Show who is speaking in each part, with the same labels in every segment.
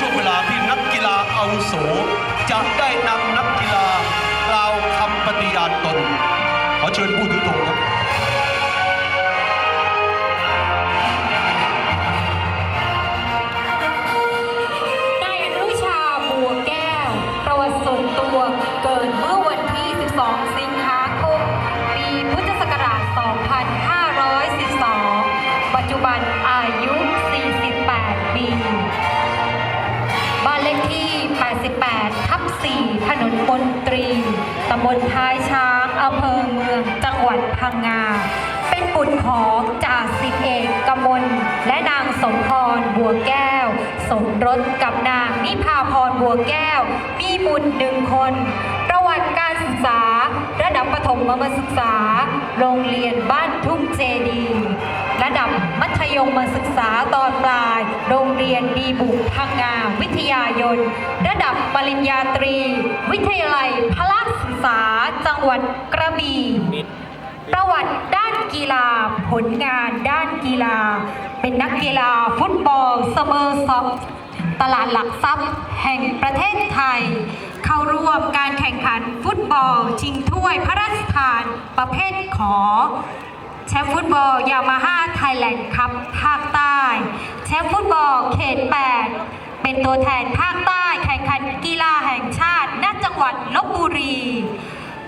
Speaker 1: จะเวลาที่นักกีฬาอาวุโสจะได้นำนักกีฬากล่าวคำปฏิญาณตน ขอเชิญผู้ถือธงครับ
Speaker 2: 88ทับ4ถนนมนตรี ตำบลท้ายช้างอำเภอเมือง จังหวัดพังงา เป็นบุตรของจ่าสิบเอกกมล และนางสมพรบัวแก้ว สมรสกับนางนิพาพรบัวแก้ว มีบุตรหนึ่งคน ประวัติการศึกษา ระดับประถมมศึกษา โรงเรียนบ้านทุ่งเจดีระดับมัธยมศึกษาตอนปลาย โรงเรียนดีบุกพังงาวิทยายน ปริญญาตรี วิทยาลัยพละศึกษาจังหวัดกระบี่ประวัติด้านกีฬาผลงานด้านกีฬา เป็นนักกีฬาฟุตบอลสเมอร์ซอฟตลาดหลักทรัพย์แห่งประเทศไทย เข้าร่วมการแข่งขันฟุตบอลชิงถ้วยพระราชทานประเภทขอแชมป์ฟุตบอลยามาฮ่าไทยแลนด์คัพภาคใต้ แชมป์ฟุตบอลเขต 8 เป็นตัวแทนภาคใต้แข่งขันกีฬาแห่งชาติณจังหวัดลบบุรี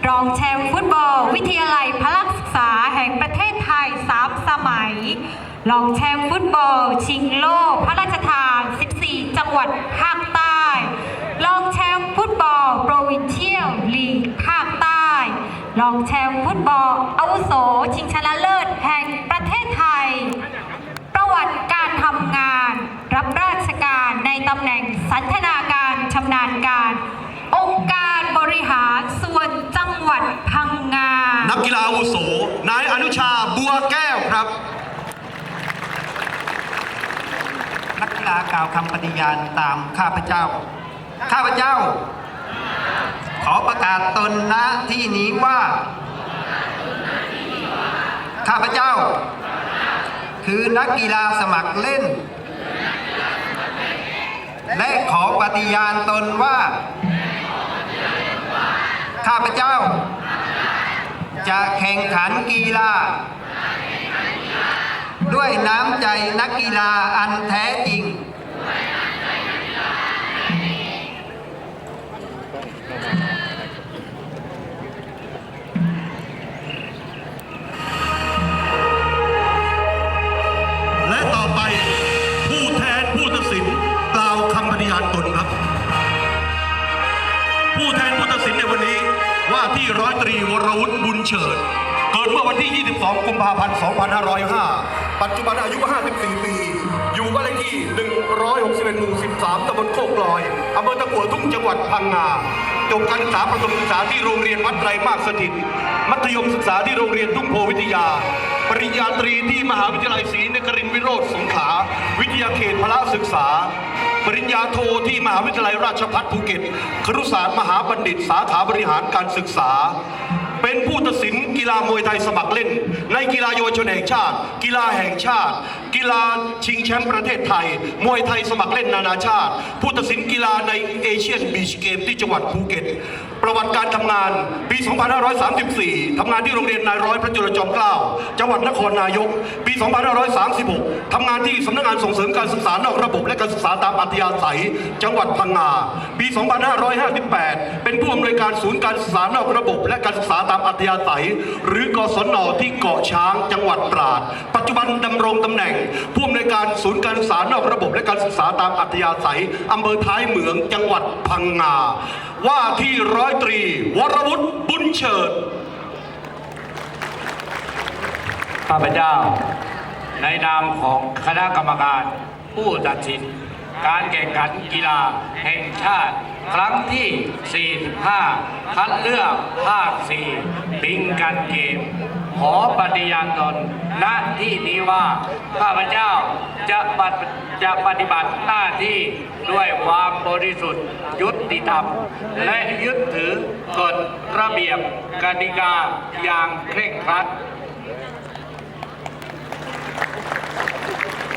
Speaker 2: รองแชมป์ฟุตบอล วิทยาลัยพละศึกษาแห่งประเทศไทย 3 สมัย รองแชมป์ฟุตบอล ชิงโลกพระราชทาน 14 จังหวัดภาคใต้ รองแชมป์ฟุตบอล โปรวินเชียลลีกภาคใต้ รองแชมป์ฟุตบอลอาวุโส ชิงชนะเลิศแห่งประเทศไทย ประวัติการทำงาน รับราชการในตำแหน่งสันทนาการชำนาญการ องค์การบริหารส่วนจังหวัดพังงา
Speaker 1: นักกีฬา อาวุโส นายอนุชาบัวแก้วครับ
Speaker 3: นักกีฬากล่าวคำปฏิญาณตามข้าพเจ้า ข้าพเจ้า ขอประกาศตนณที่นี้ว่า ข้าพเจ้า คือนักกีฬาสมัครเล่น และขอปฏิญาณตนว่า ข้าพเจ้า จะแข่งขันกีฬา ด้วยน้ำใจนักกีฬาอันแท้จริง
Speaker 1: ว่าที่ร้อยตรีวรวุฒิบุญเฉิด เกิดเมื่อวันที่ 22 กุมภาพันธ์ 2505 ปัจจุบันอายุ 54 ปี อยู่บ้านเลขที่ 161หมู่13ตำบลโคกลอยอำเภอตะกัวทุ่งจังหวัดพังงา จบการศึกษาประถมศึกษาที่โรงเรียนวัดไตรมากสถิต มัธยมศึกษาที่โรงเรียนทุ่งโพวิทยา ปริญญาตรีที่มหาวิทยาลัยศรีนครินทรวิโรธสงขลา วิทยาเขตพละศึกษา ปริญญาโทที่มหาวิทยาลัยราชภัฏภูเก็ตครุศาสตร์มหาบัณฑิตสาขาบริหารการศึกษา เป็นผู้ตัดสินกีฬามวยไทยสมัครเล่น ในกีฬาเยาวชนแห่งชาติ กีฬาแห่งชาติ กีฬาชิงแชมป์ประเทศไทย มวยไทยสมัครเล่นนานาชาติ ผู้ตัดสินกีฬาในเอเชียนบีชเกมที่จังหวัดภูเก็ต ประวัติการทำงานปี 2534 ทำงานที่โรงเรียนนายร้อยพระจุลจอมเกล้าจังหวัดนครนายก ปี 2536 ทำงานที่สำนักงานส่งเสริมการศึกษานอกระบบและการศึกษาตามอัธยาศัย จังหวัดพังงา ปี 2558 เป็นผู้อำนวยการศูนย์การศึกษานอกระบบ และการศึกษาตามอัธยาศัย หรือกศนที่เกาะช้างจังหวัดตราด ปัจจุบันดำรงตำแหน่งผู้อำนวยการศูนย์การศึกษานอกระบบและการศึกษาตามอัธยาศัยอำเภอท้ายเหมืองจังหวัดพังงา ว่าที่ร้อยตรี วรวุฒิบุญเฉิด
Speaker 4: ข้าพเจ้าในนามของคณะกรรมการผู้ตัดสิน การแข่งขันกีฬาแห่งชาติ ครั้งที่ 45 คัดเลือกภาค 4 บิงกันเกม ขอปฏิญาณตนณที่นี้ว่า ข้าพเจ้าจะปฏิจะปฏิบัติหน้าที่ด้วยความบริสุทธิ์ยุติธรรม และยึดถือกฎระเบียบกติกาอย่างเคร่งครัด